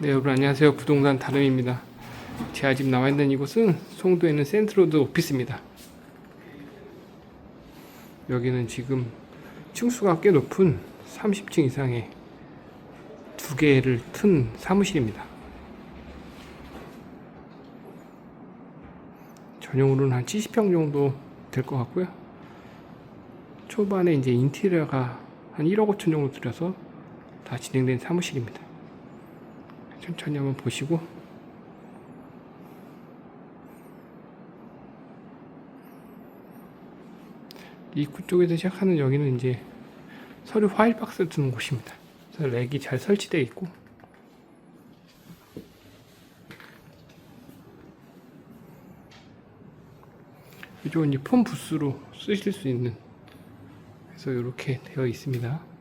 네 여러분 안녕하세요. 부동산 다름입니다. 제가 지금 나와 있는 이곳은 송도에 있는 센트로드 오피스입니다. 여기는 지금 층수가 꽤 높은 30층 이상의 두 개를 튼 사무실입니다. 전용으로는 한 70평 정도 될 것 같고요. 초반에 이제 인테리어가 한 1억 5천 정도 들여서 다 진행된 사무실입니다 천천히 한번 보시고 입구 쪽에서 시작하는 여기는 이제 서류 파일 박스 두는 곳입니다. 그래서 렉이 잘 설치되어 있고 이쪽은 이제 폰 부스로 쓰실 수 있는 그래서 이렇게 되어 있습니다.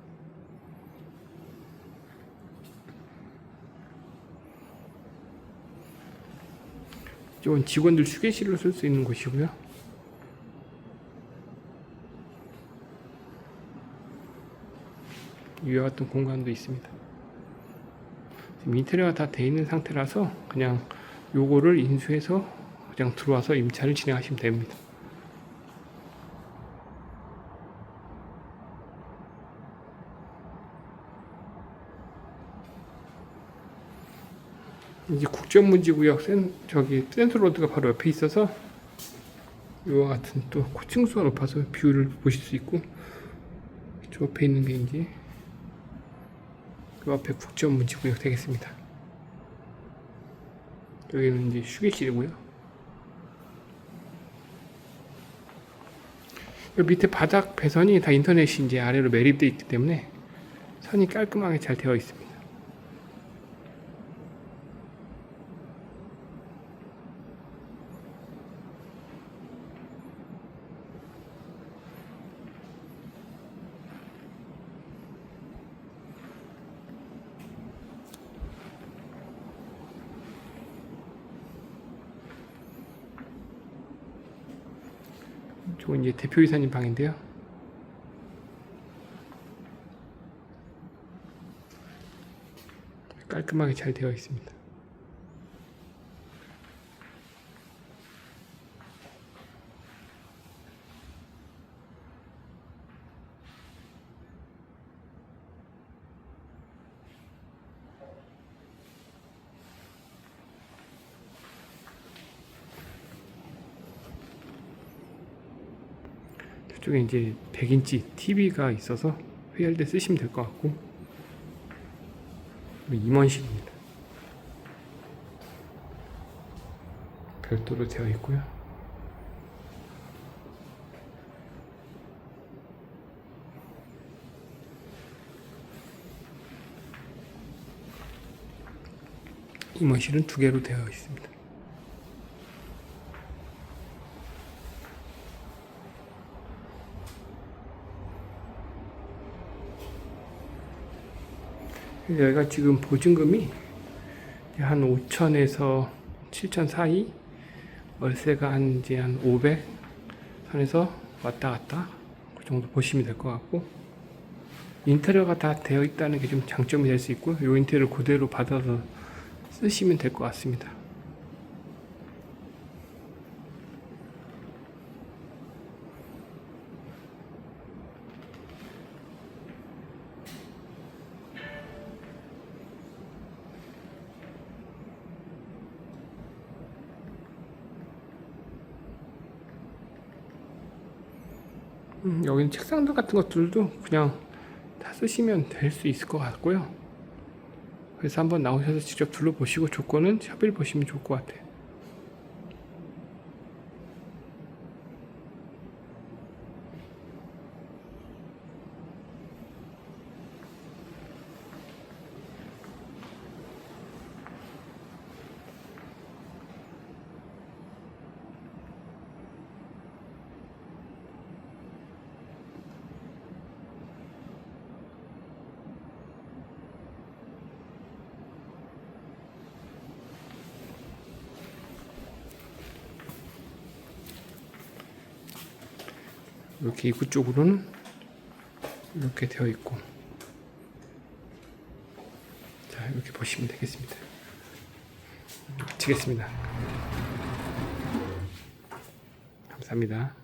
이쪽은 직원들 휴게실로 쓸 수 있는 곳이고요. 이와 같은 공간도 있습니다. 지금 인테리어가 다 돼 있는 상태라서 그냥 요거를 인수해서 그냥 들어와서 임차를 진행하시면 됩니다. 이제 국제문지구역 센 저기 센트로드가 바로 옆에 있어서 이와 같은 또 층수가 높아서 뷰를 보실 수 있고 저 옆에 있는 게 이제 그 앞에 국제문지구역 되겠습니다. 여기는 이제 휴게실이고요. 여기 밑에 바닥 배선이 다 인터넷이 이제 아래로 매립되어 있기 때문에 선이 깔끔하게 잘 되어 있습니다. 이쪽은 이제 대표이사님 방인데요. 깔끔하게 잘 되어 있습니다. 저쪽에 이제 100인치 TV가 있어서 회의할 때 쓰시면 될 것 같고 임원실입니다. 별도로 되어 있고요. 임원실은 두 개로 되어 있습니다. 여기가 지금 보증금이 한 5천에서 7천 사이 월세가 한 이제 한 500 선에서 왔다 갔다 그 정도 보시면 될 것 같고 인테리어가 다 되어 있다는 게 좀 장점이 될 수 있고 요 인테리어 그대로 받아서 쓰시면 될 것 같습니다. 음, 여기는 책상들 같은 것들도 그냥 다 쓰시면 될 수 있을 것 같고요. 그래서 한번 나오셔서 직접 둘러보시고 조건은 샵을 보시면 좋을 것 같아요. 이렇게 입구 쪽으로는 이렇게 되어 있고 자 이렇게 보시면 되겠습니다. 마치겠습니다. 감사합니다.